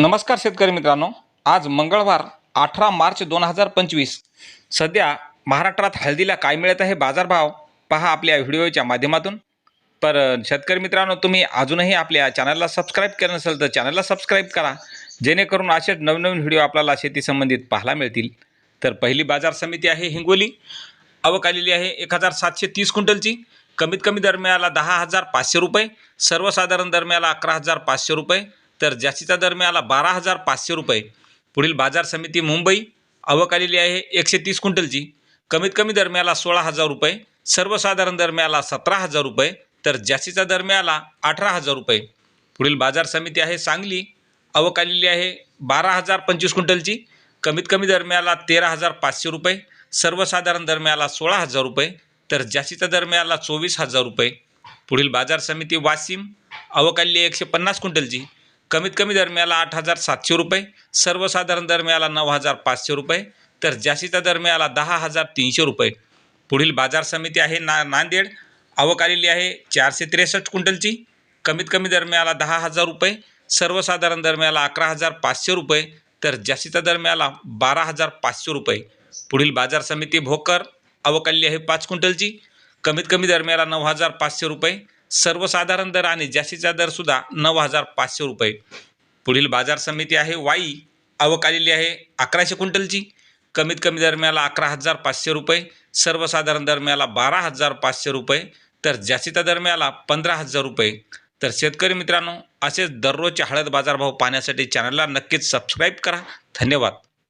नमस्कार शेतकरी मित्रांनो. आज मंगळवार अठरा मार्च दोन हजार पंचवीस. सध्या महाराष्ट्रात हळदीला काय मिळत आहे बाजारभाव पहा आपल्या व्हिडिओच्या माध्यमातून. तर शेतकरी मित्रांनो तुम्ही अजूनही आपल्या चॅनलला सबस्क्राईब केलं नसेल तर चॅनलला सबस्क्राईब करा. जेणेकरून असेच नवनवीन व्हिडिओ आपल्याला शेती संबंधित पाहायला मिळतील. तर पहिली बाजार समिती आहे हिंगोली. आवक आलेली आहे एक हजार सातशे तीस क्विंटलची. कमीत कमी दरम्याला दहा हजार पाचशे रुपये. सर्वसाधारण दरम्याला अकरा हजार पाचशे रुपये. तर जास्तीचा दरम्याला बारा हजार पाचशे रुपये. पुढील बाजार समिती मुंबई आवक आलेली आहे एकशे तीस क्विंटलची. कमीत कमी दरम्याला सोळा हजार रुपये. सर्वसाधारण दरम्याला सतरा हजार रुपये. तर जास्तीचा दरम्याला अठरा हजार रुपये. पुढील बाजार समिती आहे सांगली. आवक आलेली आहे बारा हजार पंचवीस क्विंटलची. कमीत कमी दरम्याला तेरा हजार पाचशे रुपये. सर्वसाधारण दरम्याला सोळा हजार रुपये. तर जास्तीचा दरम्याला चोवीस हजार रुपये. पुढील बाजार समिती वाशिम. आवक आलेली आहे एकशे पन्नास क्विंटलची. कमीत कमी दरम्याला आठ हजार सातशे रुपये सर्वसाधारण दरम्याला नऊ हजार पाचशे रुपये तर जास्तीचा दरम्याला दहा हजार तीनशे रुपये. पुढील बाजार समिती आहे ना नांदेड. आवक आलेली आहे चारशे त्रेसष्ट क्विंटलची. कमीत कमी दरम्याला दहा हजार रुपये सर्वसाधारण दरम्याला अकरा हजार पाचशे रुपये तर जास्तीचा दरम्याला बारा हजार पाचशे रुपये. पुढील बाजार समिती भोकर आवक आलेली आहे पाच क्विंटलची. कमीत कमी दरम्याला नऊ हजार पाचशे रुपये सर्वसाधारण दर आणि जास्तीचा दरसुद्धा नऊ हजार पाचशे रुपये. पुढील बाजार समिती आहे वाई. आवक आलेली आहे अकराशे क्विंटलची. कमीत कमी दरम्याला अकरा हजार पाचशे रुपये. सर्वसाधारण दरम्याला बारा हजार पाचशे रुपये. तर जास्तीचा दरम्याला पंधरा हजार रुपये. तर शेतकरी मित्रांनो असेच दररोजचे हळद बाजारभाव पाहण्यासाठी चॅनलला नक्कीच सबस्क्राईब करा. धन्यवाद.